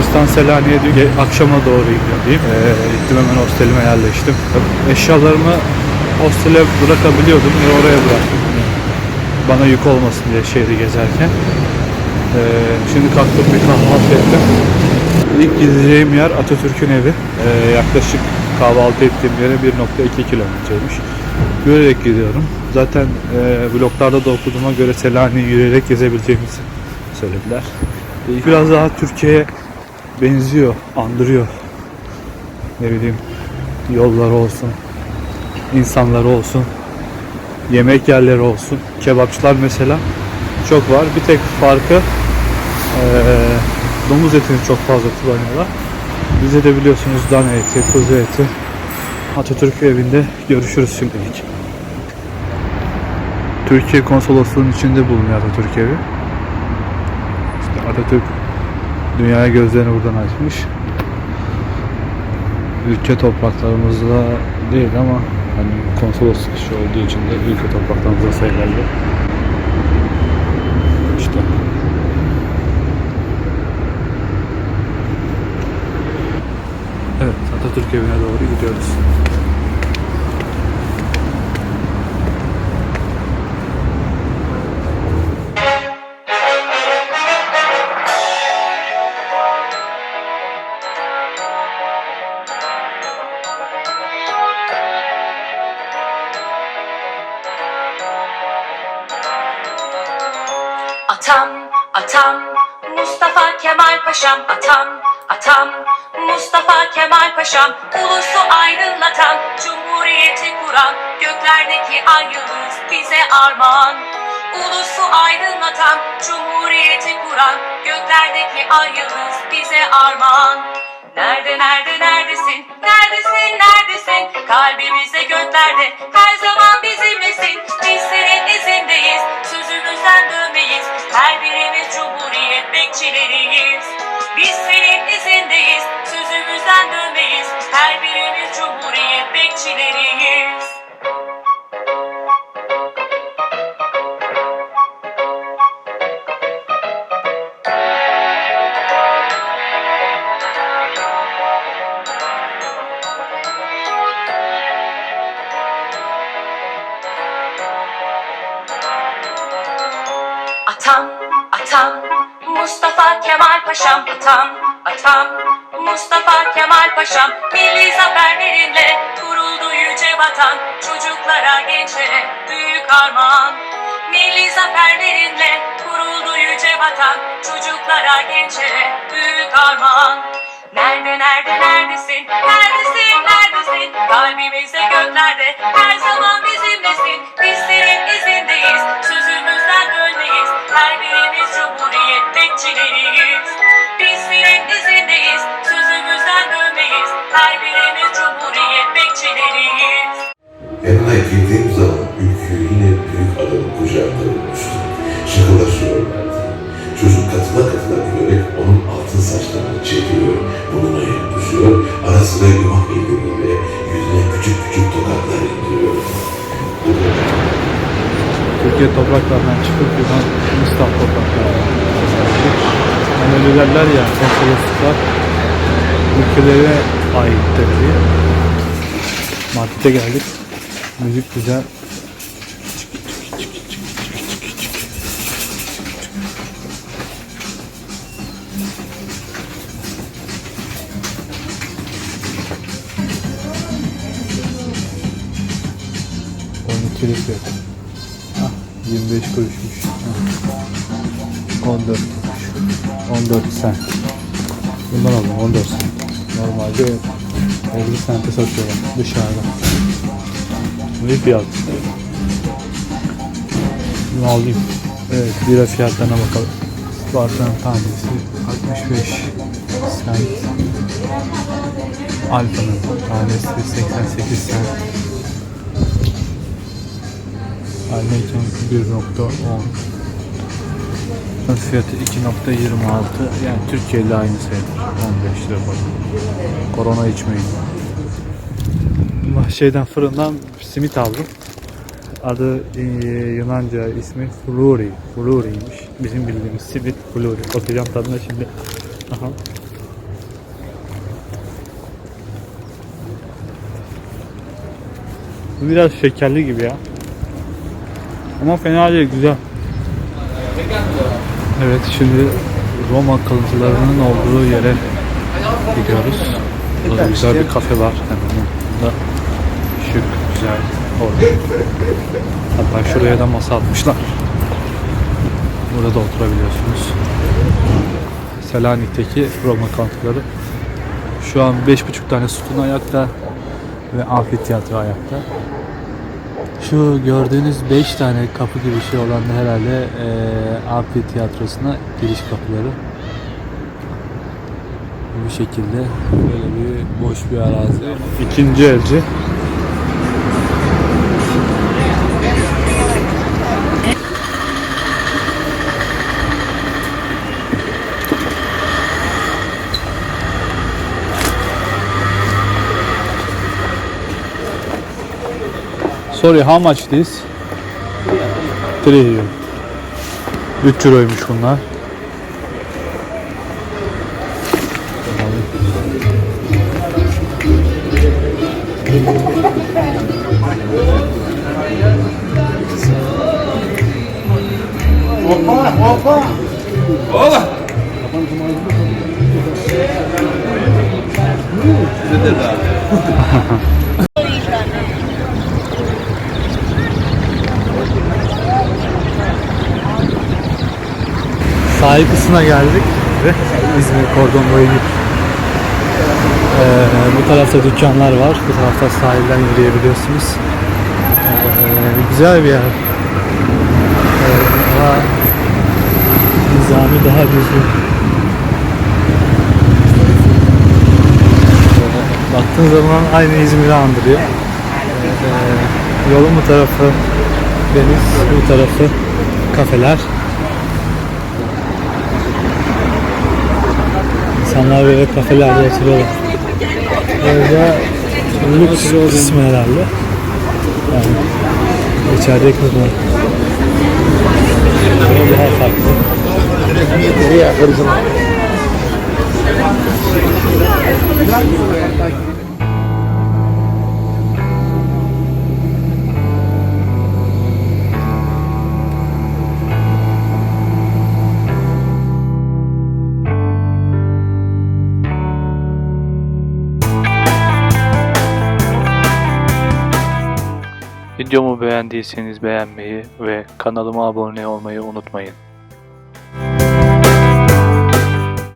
Yunanistan Selanik'e akşama doğru gidiyorum diyeyim. Ee, gittim hemen hostelime yerleştim. Eşyalarımı hostele bırakabiliyordum ve oraya bıraktım. Bana yük olmasın diye şehri gezerken. Ee, şimdi kalktım bir kahvaltı ettim. İlk gideceğim yer Atatürk'ün evi. Ee, yaklaşık kahvaltı ettiğim yere 1.2 kilometreymiş. Yürüyerek gidiyorum. Zaten e, bloglarda da okuduğuma göre Selanik'i yürüyerek gezebileceğimizi söylediler. Biraz daha Türkiye'ye benziyor, andırıyor. Ne bileyim yolları olsun, insanları olsun, yemek yerleri olsun. Kebapçılar mesela çok var. Bir tek farkı eee, domuz etini çok fazla kullanıyorlar. Bize de biliyorsunuz dana eti, kuzu eti. Atatürk evinde görüşürüz şimdilik. Türkiye konsolosluğunun içinde bulunuyor Atatürk evi. İşte Atatürk dünyaya gözlerini buradan açmış. Ülke topraklarımızda değil ama hani konsolosluk işi olduğu için de ülke topraklarımızda sayılırdı. İşte. Evet Atatürk evine doğru gidiyoruz. Atam, atam, Mustafa Kemal Paşam, atam, atam, Mustafa Kemal Paşam, ulusu aydınlatan, cumhuriyeti kuran, göklerdeki ay yıldız bize armağan. Ulusu aydınlatan, cumhuriyeti kuran, göklerdeki ay yıldız bize armağan. Nerede nerede neredesin? Neredesin neredesin? Kalbimizde göklerde her zaman bizimlesin. Biz senin izindeyiz. Sözümüzden dönmeyiz. Bekçileriyiz. Atam, atam, Mustafa Kemal Paşam, atam, atam, Mustafa Kemal Paşam, milli zaferlerinle kuruldu yüce vatan, çocuklara, gençlere büyük armağan. Milli zaferlerinle kuruldu yüce vatan, çocuklara, gençlere büyük armağan. Nerede, nerede, neredesin? Neredesin, neredesin? Kalbimizde göklerde her zaman bizimlesin. Biz izindeyiz, sözümüzden dönmeyiz. Her birimiz cumhuriyet bekçileriyiz. Biz izindeyiz, sözümüzden dönmeyiz. Her birimiz cumhuriyet bekçileriyiz. Türkiye topraklarından çıkıp Yunan Yunanistan topraklarına Hani öyle derler ya konsolosluklar ülkelerine aittir diye. Markete geldik. Müzik güzel. Fiyat. Ah, 25 kuruşmuş. Ah. 14 kuruş. 14 sent. Bundan aldım 14 sent. Normalde 50 sente satıyorlar dışarıda. Ne fiyat? Bunu alayım. Evet bira fiyatlarına bakalım. Bardan tanesi 65 sent. Alfa'nın tanesi 88 sent. Almeyton 1.10 fiyatı 2.26 yani Türkiye ile aynı sayılır 15 lira falan. Korona içmeyin. Şeyden fırından simit aldım. Adı e, Yunanca ismi Fluri. Fluri'ymiş. Bizim bildiğimiz simit Fluri. Bakacağım tadına şimdi. Aha. biraz şekerli gibi ya. Ama fena değil, güzel. Evet, şimdi Roma kalıntılarının olduğu yere gidiyoruz. Burada güzel bir kafe var. Hemen burada şık, güzel, hoş. Hatta şuraya da masa atmışlar. Burada oturabiliyorsunuz. Selanik'teki Roma kalıntıları. Şu an 5,5 tane sütun ayakta ve amfiteyatro ayakta. Şu gördüğünüz 5 tane kapı gibi şey olan herhalde eee amfiteyatrosuna giriş kapıları. Bu şekilde böyle bir boş bir arazi. İkinci elci. Sorry, how much this? 3 euro. 3 euroymuş bunlar. Sahil kısmına geldik ve İzmir Kordon boyunca ee, bu tarafta dükkanlar var. Bu tarafta sahilden yürüyebiliyorsunuz. Ee, güzel bir yer. Ee, daha nizami, daha düzgün. Ee, baktığın zaman aynı İzmir'i andırıyor. Ee, yolun bu tarafı deniz, bu tarafı kafeler. İnsanlar böyle kafelerde oturuyorlar. Orada lüks kısmı herhalde. Yani içeride kısmı. Böyle daha farklı. Videomu beğendiyseniz beğenmeyi ve kanalıma abone olmayı unutmayın.